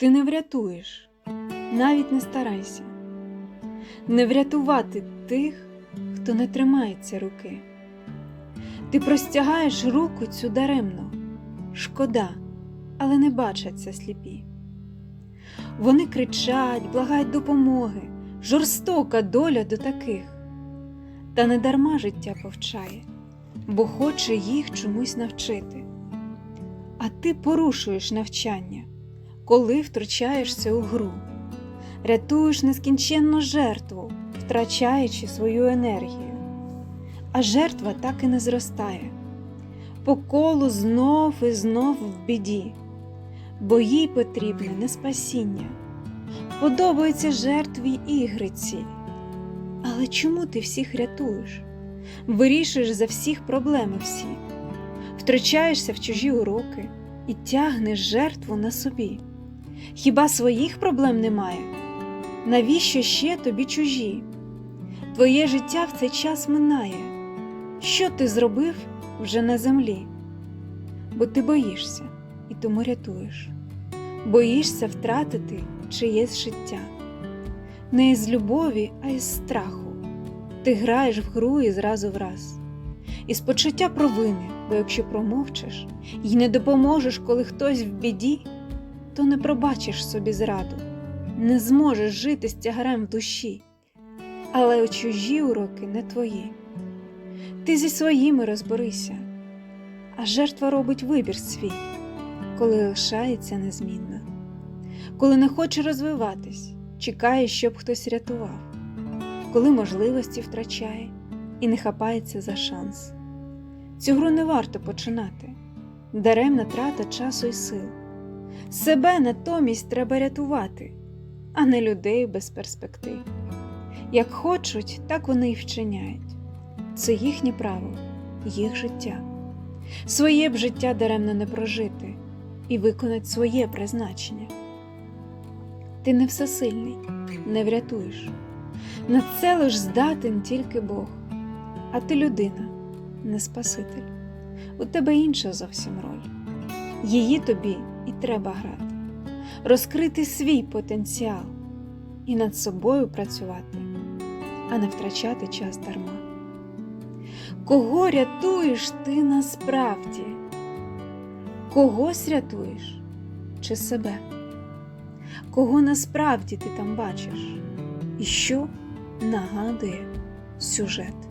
Ти не врятуєш, навіть не старайся. Не врятувати тих, хто не тримається руки. Ти простягаєш руку цю даремно, шкода, але не бачаться сліпі. Вони кричать, благають допомоги, жорстока доля до таких. Та не дарма життя повчає, бо хоче їх чомусь навчити. А ти порушуєш навчання, коли втручаєшся у гру, рятуєш нескінченну жертву, втрачаючи свою енергію. А жертва так і не зростає, по колу знов і знов в біді, бо їй потрібне не спасіння, подобаються жертві ігриці. Але чому ти всіх рятуєш? Вирішуєш за всіх проблеми всі, втручаєшся в чужі уроки і тягнеш жертву на собі. Хіба своїх проблем немає? Навіщо ще тобі чужі? Твоє життя в цей час минає. Що ти зробив вже на землі? Бо ти боїшся і тому рятуєш, боїшся втратити чиєсь життя. Не із любові, а із страху. Ти граєш в гру і зразу враз. Із почуття провини, бо якщо промовчиш і не допоможеш, коли хтось в біді, то не пробачиш собі зраду, не зможеш жити з тягарем в душі, але чужі уроки не твої. Ти зі своїми розберися, а жертва робить вибір свій, коли лишається незмінна, коли не хоче розвиватись, чекає, щоб хтось рятував, коли можливості втрачає і не хапається за шанс. Цю гру не варто починати, даремна трата часу і сил. Себе натомість треба рятувати, а не людей без перспектив. Як хочуть, так вони й вчиняють. Це їхнє право, їх життя. Своє б життя даремно не прожити і виконати своє призначення. Ти не всесильний, не врятуєш. На це лиш здатен тільки Бог, а ти людина, не Спаситель. У тебе інша зовсім роль. Її тобі і треба грати, розкрити свій потенціал і над собою працювати, а не втрачати час дарма. Кого рятуєш ти насправді? Когось рятуєш чи себе? Кого насправді ти там бачиш? І що нагадує сюжет?